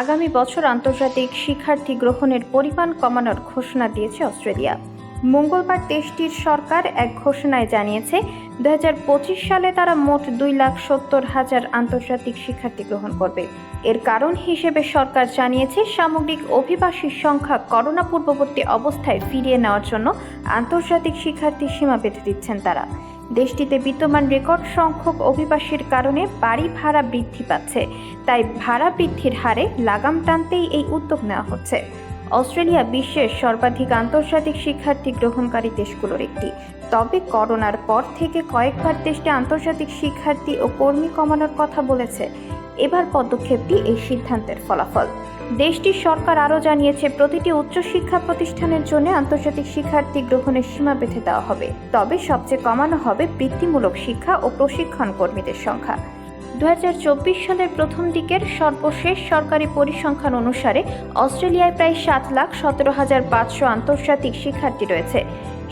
আগামী বছর আন্তর্জাতিক শিক্ষার্থী গ্রহণের পরিমাণ কমানোর ঘোষণা দিয়েছে অস্ট্রেলিয়া। মঙ্গলবার দেশটির সরকার এক ঘোষণায় জানিয়েছে, দুহাজার পঁচিশ সালে তারা মোট দুই লাখ সত্তর হাজার আন্তর্জাতিক শিক্ষার্থী গ্রহণ করবে। এর কারণ হিসেবে সরকার জানিয়েছে, সামগ্রিক অভিবাসীর সংখ্যা করোনা পূর্ববর্তী অবস্থায় ফিরিয়ে নেওয়ার জন্য আন্তর্জাতিক শিক্ষার্থী সীমা বেঁধে দিচ্ছেন তারা। দেশটিতে বিদ্যমান রেকর্ড সংখ্যক অভিবাসীর কারণে বাড়ি ভাড়া বৃদ্ধি পাচ্ছে। তাই ভাড়া বৃদ্ধির হারে লাগাম টানতেই এই উদ্যোগ নেওয়া হচ্ছে। অস্ট্রেলিয়া বিশ্বের সর্বাধিক আন্তর্জাতিক শিক্ষার্থী গ্রহণকারী দেশগুলোর একটি। তবে করোনার পর থেকে কয়েকবার দেশটি আন্তর্জাতিক শিক্ষার্থী ও কর্মী কমানোর কথা বলেছে। এবার পদক্ষেপটি এই সিদ্ধান্তের ফলাফল। দেশটির সরকার আরও জানিয়েছে, প্রতিটি উচ্চশিক্ষা প্রতিষ্ঠানের জন্য আন্তর্জাতিক শিক্ষার্থী গ্রহণের সীমা বেঁধে দেওয়া হবে। তবে সবচেয়ে কমানো হবে বৃত্তিমূলক শিক্ষা ও প্রশিক্ষণ কর্মীদের সংখ্যা। দুহাজার চব্বিশ সালের প্রথম দিকের সর্বশেষ সরকারি পরিসংখ্যান অনুসারে অস্ট্রেলিয়ায় প্রায় সাত লাখ সতেরো হাজার পাঁচশো আন্তর্জাতিক শিক্ষার্থী রয়েছে।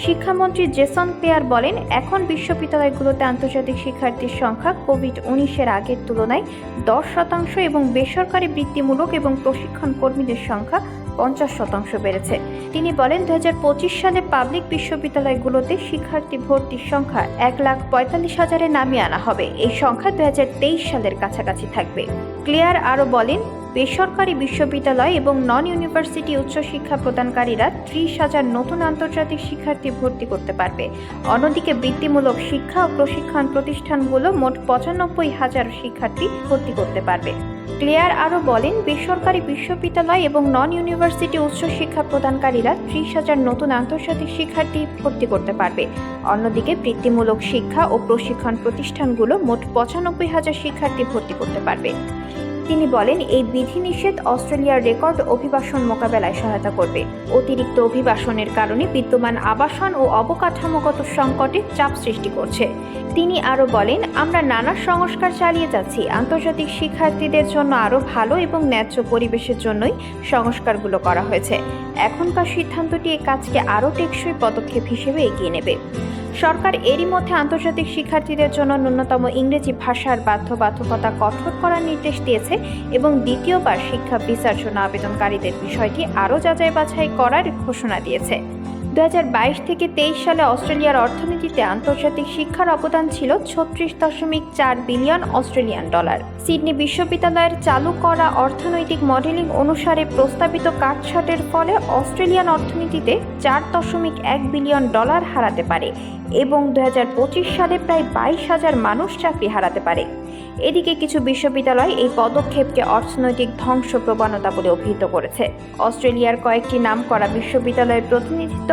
শিক্ষামন্ত্রী জেসন পেয়ার বলেন, এখন বিশ্ববিদ্যালয়গুলোতে আন্তর্জাতিক শিক্ষার্থীর সংখ্যা কোভিড উনিশের আগের তুলনায় দশ শতাংশ এবং বেসরকারি বৃত্তিমূলক এবং প্রশিক্ষণ কর্মীদের সংখ্যা পঞ্চাশ শতাংশ বেড়েছে। তিনি বলেন দু হাজার পঁচিশ সালে পাবলিক বিশ্ববিদ্যালয়গুলোতে শিক্ষার্থী ভর্তির সংখ্যা এক লাখ পঁয়তাল্লিশ হাজারে নামিয়ে আনা হবে। এই সংখ্যা দু হাজার তেইশ সালের কাছাকাছি থাকবে। ক্লিয়ার আরও বলেন, বেসরকারি বিশ্ববিদ্যালয় এবং নন ইউনিভার্সিটি উচ্চশিক্ষা প্রদানকারীরা ত্রিশ হাজার নতুন আন্তর্জাতিক শিক্ষার্থী ভর্তি করতে পারবে। অন্যদিকে বৃত্তিমূলক শিক্ষা ও প্রশিক্ষণ প্রতিষ্ঠানগুলো মোট পঁচানব্বই হাজার শিক্ষার্থী ভর্তি করতে পারবে। ক্লেয়ার আরও বলেন, বেসরকারি বিশ্ববিদ্যালয় এবং নন ইউনিভার্সিটি উচ্চশিক্ষা প্রদানকারীরা ত্রিশ হাজার নতুন আন্তর্জাতিক শিক্ষার্থী ভর্তি করতে পারবে। অন্যদিকে বৃত্তিমূলক শিক্ষা ও প্রশিক্ষণ প্রতিষ্ঠানগুলো মোট পঁচানব্বই হাজার শিক্ষার্থী ভর্তি করতে পারবে। তিনি বলেন, এই বিধিনিষেধ অস্ট্রেলিয়ার রেকর্ড অভিবাসন মোকাবেলায় সহায়তা করবে। অতিরিক্ত অভিবাসনের কারণে বিদ্যমান আবাসন ও অবকাঠামোগত সংকটে চাপ সৃষ্টি করছে। তিনি আরও বলেন, আমরা নানা সংস্কার চালিয়ে যাচ্ছি। আন্তর্জাতিক শিক্ষার্থীদের জন্য আরও ভালো এবং ন্যায্য পরিবেশের জন্যই সংস্কারগুলো করা হয়েছে। এখনকার সিদ্ধান্তটি এই কাজকে আরও টেকসই পদক্ষেপ হিসেবে এগিয়ে নেবে। সরকার এরই মধ্যে আন্তর্জাতিক শিক্ষার্থীদের জন্য ন্যূনতম ইংরেজি ভাষার বাধ্যবাধকতা কঠোর করার নির্দেশ দিয়েছে এবং দ্বিতীয়বার শিক্ষা বিচার জন্য আবেদনকারীদের বিষয়টি আরও যাচাই বাছাই করার ঘোষণা দিয়েছে। দুই হাজার বাইশ থেকে তেইশ সালে অস্ট্রেলিয়ার অর্থনীতিতে আন্তর্জাতিক শিক্ষার অবদান ছিল ছত্রিশ দশমিক চার বিলিয়ন অস্ট্রেলিয়ান ডলার। সিডনি বিশ্ববিদ্যালয়ের চালু করা অর্থনৈতিক মডেলিং অনুসারে প্রস্তাবিত কাটছাটের ফলে অস্ট্রেলিয়ান অর্থনীতিতে চার দশমিক এক বিলিয়ন ডলার হারাতে পারে এবং দুহাজার পঁচিশ সালে প্রায় বাইশ হাজার মানুষ চাকরি হারাতে পারে। এদিকে কিছু বিশ্ববিদ্যালয় এই পদক্ষেপকে অর্থনৈতিক ধ্বংস প্রবণতা বলে অভিহিত করেছে। অস্ট্রেলিয়ার কয়েকটি নামকরা বিশ্ববিদ্যালয়ের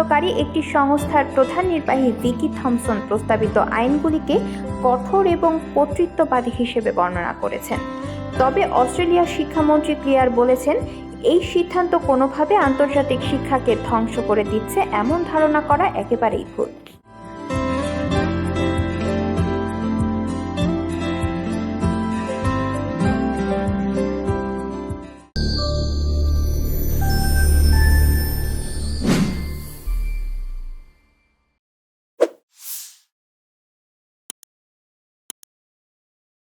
প্রতিনিধিত্বকারী একটি সংস্থার প্রধান নির্বাহী ভিকি থমসন প্রস্তাবিত আইনগুলিকে কঠোর এবং কর্তৃত্ববাদী হিসেবে বর্ণনা করেছেন। তবে অস্ট্রেলিয়ার শিক্ষামন্ত্রী ক্লিয়ার বলেছেন, এই সিদ্ধান্ত কোনোভাবে আন্তর্জাতিক শিক্ষাকে ধ্বংস করে দিচ্ছে এমন ধারণা করা একেবারেই ভুল।